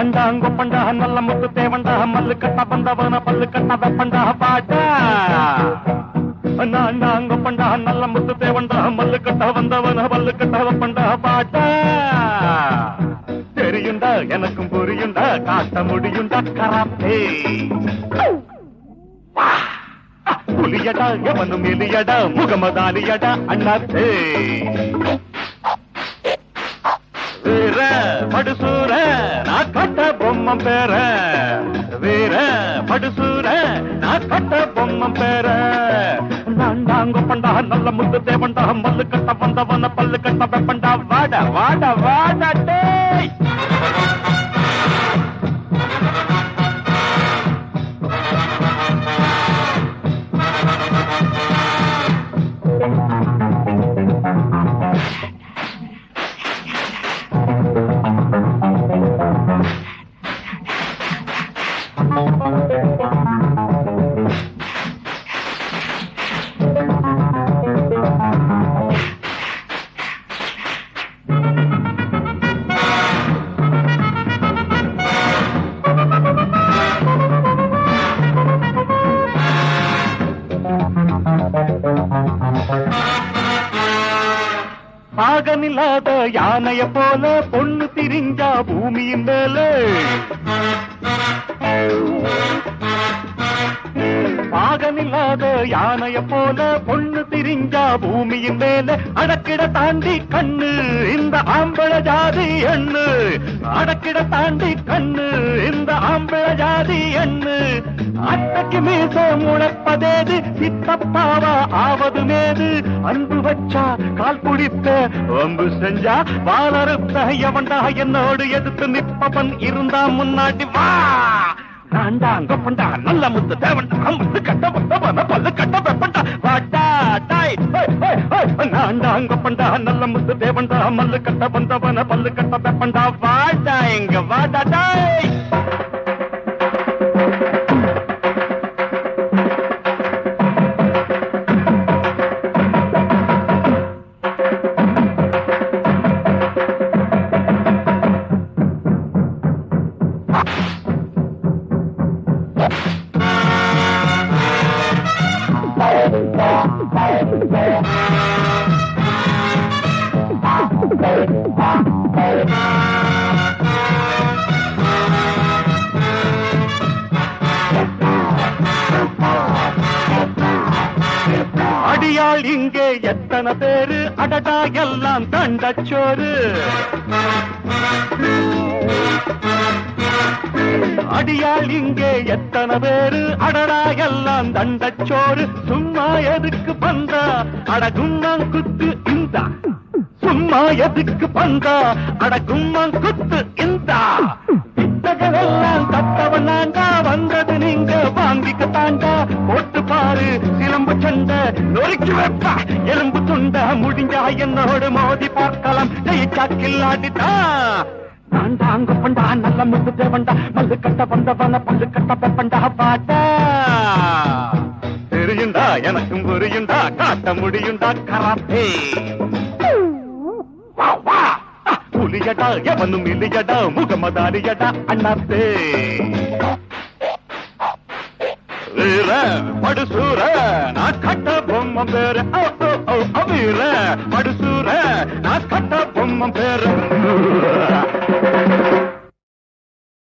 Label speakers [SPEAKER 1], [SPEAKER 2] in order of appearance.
[SPEAKER 1] நாண்டாங்கொப்பண்டா நல்ல முத்து தேவண்டா மல்லு கட்ட வந்தவன பல்லு கட்ட வெப்பண்டா பாட்டா. நாண்டாங்கொப்பண்டா நல்ல முத்து தேவண்டா மல்லு கட்ட வந்தவன பல்லு கட்ட வெப்பண்டா பாட்டா. தெரியுண்டா எனக்கும் புரியுண்டா காட்ட முடியுண்டா கராத்தே. புலியடா எவனும் எலியடா முகமதாலியடா அண்ணாத்தே. வீர படுசூர பொம்மம் பேர வீர படுசூர நான் கட்ட பொம்மம் பேர. நான் தாங்க பண்டா நல்ல முத்து தேவண்டா மல்லு கட்ட வந்தவன பல்லு கட்ட வெப்பண்டா வாட வாட வாட பாகமில்லாத யானைய போல பொண்ணு திரிஞ்சா பூமியின் மேல. யானைய போல பொண்ணு திரிஞ்சா பூமியின் மேல அடக்கிட தாண்டி கண்ணு. இந்த ஆம்பள ஜாதி எண்ணு. அடக்கிட தாண்டி கண்ணு. இந்த ஆம்பள ஜாதி எண்ணு. அட்டைக்கு மீச முளைப்பதேது சித்தப்பாவா ஆவது மேது அன்பு வச்சா கால் குடித்த அம்பு செஞ்சா வாழறுத்த எவன்டா என்னோடு எதிர்த்து நிற்பவன்? இருந்தா முன்னாடி வா! நான்டா அங்க பண்டா நல்ல முத்து தேவன்டா முத்து கட்ட வந்தவன பல்லு கட்ட வெப்பண்டா? வாட்டா டாய் ஹோய், ஹோய், ஹோய். அங்க பண்டா நல்ல முத்து தேவன்டா மல்லு கட்ட வந்தவன பல்லு கட்ட வெப்பண்டா? வாட்டா எங்க வாட்டா டாய். அடியாள் இங்கே எத்தனை பேரு? அடடா எல்லாம் தண்டச்சோறு. அடியாள் இங்கே எத்தனை பேரு? அடடா எல்லாம் தண்டச்சோறு. சும்மா எதுக்கு பந்தா? அடகும்மான் குத்து இந்தா. சும்மா எதுக்கு பந்தா? அடகும்மான் குத்து இந்தா. வித்தகரெல்லாம் தத்தவன் வந்தது நீங்க வாங்கிக்க தாண்டா போட்டு பாரு. கண்ட நொறுக்கி வைப்பா. எலும்பு துண்ட முடிஞ்சா என்னோடு மோதி பார்க்கலாம். ஜெயிச்சா நான் தாங்க பண்டா நல்ல முத்து தேவண்டா. மல்லு கட்ட வந்தவன பல்லு கட்ட பெப்பண்டா பாட்டா. தெரியுண்டா எனக்கும் புரியுண்டா. காட்ட முடியுண்டா கராத்தே. புலியடா எவனும் இல்லையடா. முகமதாரியடா அண்ணாத்தே. வீர படுசூர நான் கட்ட பொம்மம் பேரு அவீர. படுசூர நான் கட்ட பொம்மம் பேரு.